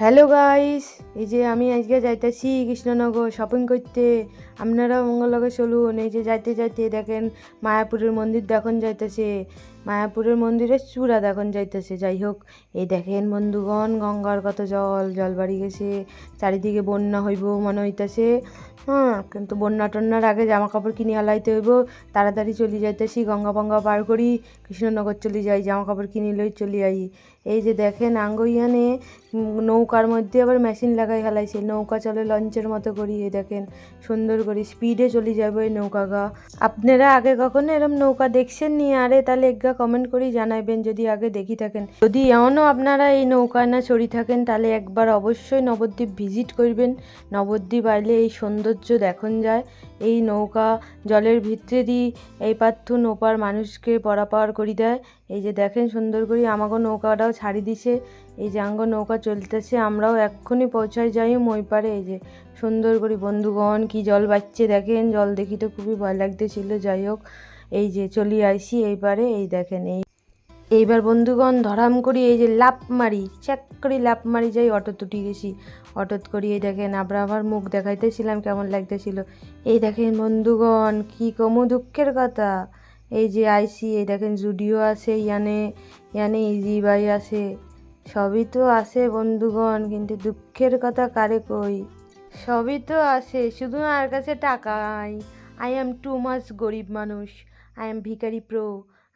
Hello guys এই যে আমি আজকে যাইতেছি কৃষ্ণনগর শপিং করতে। আপনারা মঙ্গলগে চলুন। এই যে যাইতে যাইতে দেখেন মায়াপুরের মন্দির দেখুন যাইতেছে। মায়াপুরের মন্দিরের চূড়া দেখুন যাইতেছে। যাই হোক, এই দেখেন বন্ধুগণ, গঙ্গার কত জল জল বাড়ি গেছে, চারিদিকে বন্যা হইব মনে হইতেছে। হ্যাঁ কিন্তু বন্যা টন্যার আগে জামা কাপড় কিনে হালাইতে হইব, তাড়াতাড়ি চলে যাইতেছি, গঙ্গা ফঙ্গা পার করি, কৃষ্ণনগর চলে যাই জামা কাপড় কিনে লই চলে আই। এই যে দেখেন আঙ্গইয়ানে নৌকার মধ্যে আবার মেশিন লাগাই ফেলাইছে, নৌকা চলে লঞ্চের মতো করি, এই দেখেন সুন্দর করে স্পিডে চলে যাবে ওই নৌকা গা আপনারা আগে কখনো এরম নৌকা দেখছেন নি আরে, তাহলে একগা কমেন্ট করি জানাইবেন যদি আগে দেখি থাকেন। যদি এমনও আপনারা এই নৌকা না চড়ি থাকেন, তাহলে একবার অবশ্যই নবদ্বীপ ভিজিট করবেন। নবদ্বীপ আইলে এই সৌন্দর্য দেখুন যায়। এই নৌকা জলের ভিতরে দিয়ে এই পাথুন ওপার মানুষকে পরাপার করি দেয়। এই যে দেখেন সুন্দর করে আমাকে নৌকাটাও ছাড়ি দিছে। এই যে আঙ্গ নৌকা চলতেছে, আমরাও এক্ষুনি পৌঁছায় যাই মই পারে। এই যে সুন্দর করে বন্ধুগণ, কি জল বাচ্চে দেখেন। জল দেখি তো খুবই ভয় লাগতেছিল, যাই হোক। এই যে চলি আইসি এইবারে, এই দেখেন, এই এইবার বন্ধুগণ ধরাম করি এই যে লাপ মারি চেক করি লাপ মারি যাই, অটো তুটি গেছি। অটোত করি এই দেখেন, আমরা আবার মুখ দেখাইতেছিলাম কেমন লাগতেছিল। এই দেখেন বন্ধুগণ, কি কমু দুঃখের কথা। এই যে আইসি, এই দেখেন জুডিও আছে, ইয়ানে ইয়ানে ইজি বাই আছে। সবই তো আছে বন্ধুগণ, কিন্তু দুঃখের কথা কারে কই? সবই তো আছে, শুধু আর কাছে টাকা I I am too much গরিব মানুষ। আই এম ভিকারি প্রো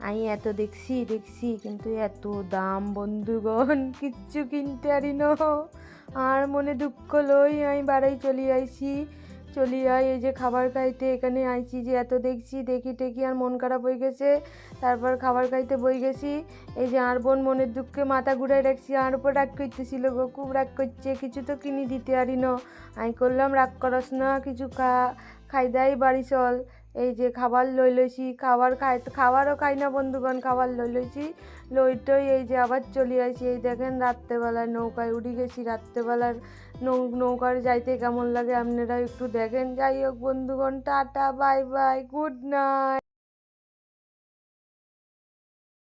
আমি এত দেখছি দেখছি, কিন্তু এত দাম, বন্ধুগণ, কিচ্ছু কিনতে পারি না। আর মনে দুঃখ লই আমি বাড়াই চলি আইছি, চলি আই এই যে খাবার খাইতে। এখানে আইছি যে এত দেখছি, দেখি টেকি আর মন খারাপ হয়ে গেছে। তারপর খাবার খাইতে বই গেছি। এই যে আর বোন মনের দুঃখে মাথা ঘুরাই রাখছি। আর উপর রাগ করতেছিল গো, খুব রাগ করছে, কিছু তো কিনি দিতে পারি না। আমি করলাম, রাগ করস না, কিছু খা, খাই দেয় বাড়ি চল। এই যে খাবার লই লইছি, খাবার খাই, খাবারও খাই না বন্ধুগণ, খাবার লই লইছি। লইটই এই যে আবার চলে আসি এই দেখেন রাত্রেবেলায় নৌকায় উঠে গেছি, রাত্রেবেলার নৌ, নৌকার যাইতে কেমন লাগে আপনারা একটু দেখেন। যাই হোক বন্ধুগণ, tata, bye bye, good night.